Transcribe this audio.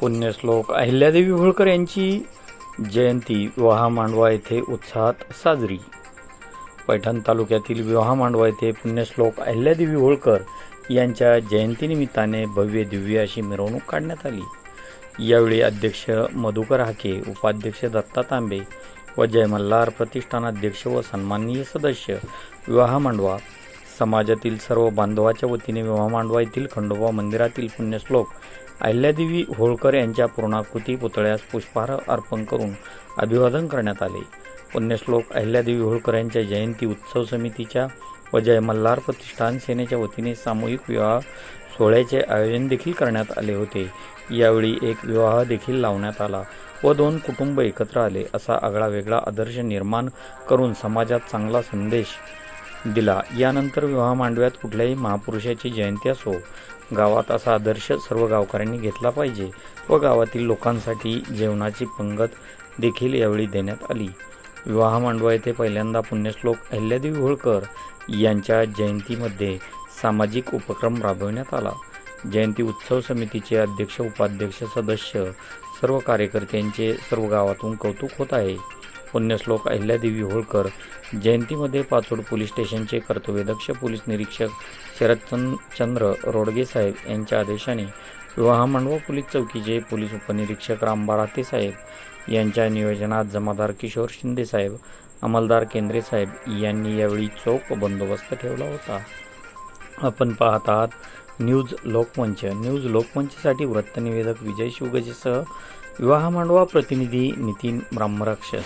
पुण्यश्लोक. अहिल्यादेवी होळकर यांची जयंती विवाह मांडवा येथे उत्साहात साजरी. पैठण तालुक्यातील विवाह मांडवा येथे पुण्यश्लोक. अहिल्यादेवी होळकर यांच्या जयंतीनिमित्ताने भव्य दिव्य अशी मिरवणूक काढण्यात आली. यावेळी अध्यक्ष मधुकर हाके उपाध्यक्ष दत्ता तांबे व जय मल्हार प्रतिष्ठानाध्यक्ष व सन्माननीय सदस्य विवाह मांडवा समाजातील सर्व बांधवाच्या वतीने विवाह मांडवा येथील खंडोबा मंदिरातील पुण्यश्लोक अहिल्यादेवी होळकर यांच्या पूर्णाकृती पुतळ्यास पुष्पहार अर्पण करून अभिवादन करण्यात आले. पुण्यश्लोक अहिल्यादेवी होळकर यांच्या जयंती उत्सव समितीच्या व जय मल्हार प्रतिष्ठान सेनेच्या वतीने सामूहिक विवाह सोहळ्याचे आयोजन देखील करण्यात आले होते. यावेळी एक विवाह देखील लावण्यात आला व दोन कुटुंब एकत्र आले असा आगळा वेगळा आदर्श निर्माण करून समाजात चांगला संदेश दिला. यानंतर विवाह मांडव्यात कुठल्याही महापुरुषाची जयंती असो गावात असा आदर्श सर्व गावकऱ्यांनी घेतला पाहिजे व गावातील लोकांसाठी जेवणाची पंगत देखील यावेळी देण्यात आली. विवाह मांडवा येथे पहिल्यांदा पुण्यश्लोक अहिल्यादेवी होळकर यांच्या जयंतीमध्ये सामाजिक उपक्रम राबविण्यात आला. जयंती उत्सव समितीचे अध्यक्ष उपाध्यक्ष सदस्य सर्व कार्यकर्त्यांचे सर्व गावातून कौतुक होत आहे. पुण्यश्लोक अहिल्यादेवी होळकर जयंतीमध्ये पाचोड पोलीस स्टेशनचे कर्तव्यदक्ष पोलीस निरीक्षक शरदचंद चंद्र रोडगे साहेब यांच्या आदेशाने विवाह मांडवा पोलीस चौकीचे पोलीस उपनिरीक्षक राम बाराते साहेब यांच्या नियोजनात जमादार किशोर शिंदे साहेब अंमलदार केंद्रे साहेब यांनी यावेळी चोख बंदोबस्त ठेवला होता. आपण पाहत आहात न्यूज लोकमंच. न्यूज लोकमंचसाठी वृत्तनिवेदक विजय शिवगजेसह विवाह मांडवा प्रतिनिधी नितीन ब्राह्मराक्षस.